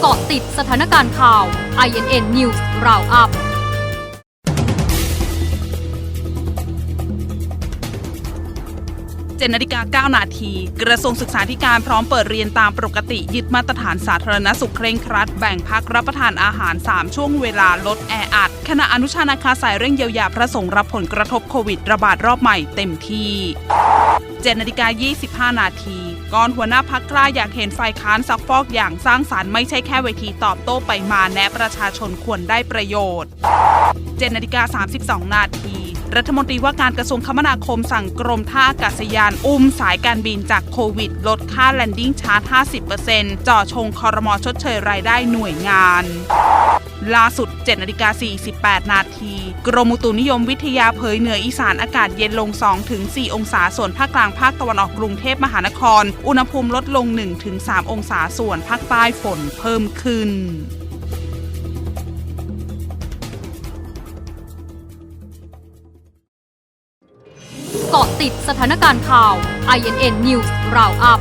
เกาะติดสถานการณ์ข่าว INN News Roundup 7นาฬิกา9นาที กระทรวงศึกษาธิการพร้อมเปิดเรียนตามปกติ ยึดมาตรฐานสาธารณสุขเคร่งครัด แบ่งพักรับประทานอาหาร 3 ช่วงเวลาลดแออัดขณะอนุชานาคาสายเร่งเยียวยาพระสงฆ์รับผลกระทบโควิดระบาดรอบใหม่เต็มที่7นาฬิกา25 นาที ก่อนหัวหน้าพักกล้าอยากเห็นฝ่ายค้านซักฟอกอย่างสร้างสารรค์ไม่ใช่แค่เวทีตอบโต้ไปมาแนะประชาชนควรได้ประโยชน์7นาฬิกา32 นาที รัฐมนตรีว่าการกระทรวงคมนาคมสั่งกรมท่าอากาศยาน อุ้มสายการบินจากโควิด ลดค่าแลนดิ้งชาร์จ 50%จ่อชงคอรมอชดเชยรายได้หน่วยงาน ล่าสุด 7นาฬิกา48 นาที กรมอุตุนิยมวิทยาเผยเหนืออีสานอากาศเย็นลง 2-4 องศาส่วนภาคกลางภาคตะวันออกกรุงเทพมหานคร อุณหภูมิลดลง 1-3 องศาส่วนภาคใต้ฝนเพิ่มขึ้นเกาะติดสถานการณ์ข่าว INN News Roundup